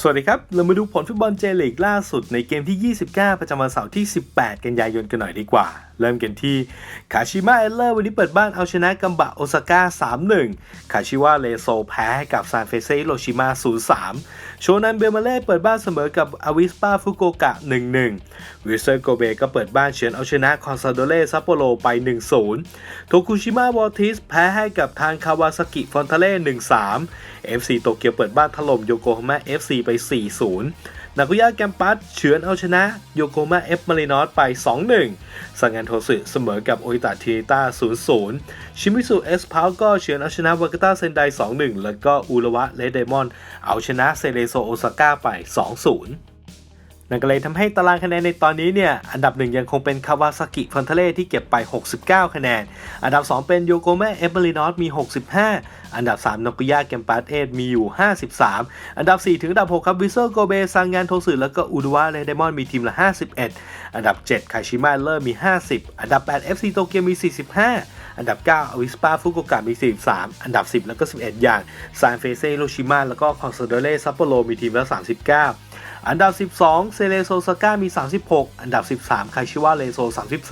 สวัสดีครับ เรามาดูผลฟุตบอลเจลีกล่าสุดในเกมที่ 29 ประจำวันเสาร์ที่ 18 กันยายนกันหน่อยดีกว่า เริ่มกันที่คาชิมะเอลเลอร์วันนี้เปิดบ้านเอาชนะกัมบะโอซาก้า 3-1 คาชิวะเลโซแพ้ให้กับซานเฟเซโรชิมา 0-3 โชนันเบลมาเล่เปิดบ้านเสมอกับอาวิสปาฟุโกกะ 1-1 วิเซอร์โกเบก็เปิดบ้านเฉือนเอาชนะคอนซาโดเล่ซัปโปโรไป 1-0 โทคุชิมะวอลติสแพ้ให้กับทางคาวาซากิฟอนทาเล่ 1-3 FC โตเกียวเปิดบ้านถล่มโยโกฮาม่า FC ไป 4-0 นากุย่าแกมปัสเฉือนเอาชนะโยโกมาเอฟมารินอสไป 2-1 สังงานโทสึเสมอกับโออิตาทีต้า 0-0 ชิมิสุเอสพาวก็เฉือนเอาชนะวากาตาเซนได 2-1 แล้วก็อุระวะเลดเดมอน เอาชนะเซเลโซโอซาก้าไป 2-0 นั่นก็เลยทำให้ตารางคะแนนในตอนนี้เนี่ย อันดับหนึ่งยังคงเป็นคาวาซากิฟอนเทเล่ที่เก็บไป 69 คะแนน อันดับ 2 เป็นโยโกเมะเอเบรินอสมี 65 อันดับ 3นกุย่าเกมปัสเอสมีอยู่ 53 อันดับ 4 ถึงอันดับ 6 ครับวิเซอร์โกเบซังงานโทสึแล้วก็อุดวะเรเดมอนมีทีมละ 51 อันดับ7คาชิมะเลอร์มี 50 อันดับ 8 FC โตเกียวมี 45อันดับ 9 อวิสปาฟุกุโอกะมี 43 อันดับ 10 แล้วก็ 11 อย่างซานเฟเซโรชิมาแล้วก็คอนซาโดเล่ซัปโปโรมีทีมละ 39 อันดับ 12 เซเลโซซาก้ามี 36 อันดับ 13 คาชิวะเลโซ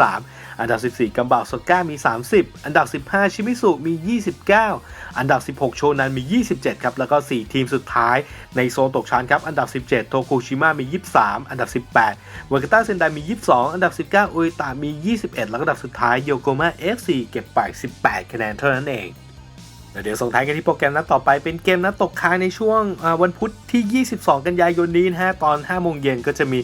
33 อันดับ 14 กัมบาโซก้ามี 30 อันดับ 15 ชิมิสุมี 29 อันดับ 16 โชนันมี 27 ครับ แล้วก็ 4 ทีมสุดท้ายในโซนตกชั้นครับ อันดับ 17 โทคุชิมะมี 23 อันดับ 18วากาต้าเซนไดมี 22 อันดับ 19 อุยตามี 21 แล้วก็อันดับสุดท้ายโยโกมา FC เก็บไป 18 คะแนนเท่านั้นเอง เดี๋ยวส่งท้ายกันที่โปรแกรมนัดต่อไปเป็นเกมนัดตกค้างในช่วงวันพุธที่ 22 กันยายนนี้นะฮะตอน 5 โมงเย็นก็จะมี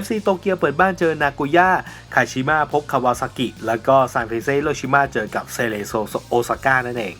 FC โตเกียวเปิดบ้านเจอนากุย่าคาชิมะพบคาวาซากิ แล้วก็ซานเฟเซโรชิมะเจอกับเซเลโซโอซาก้านั่นเอง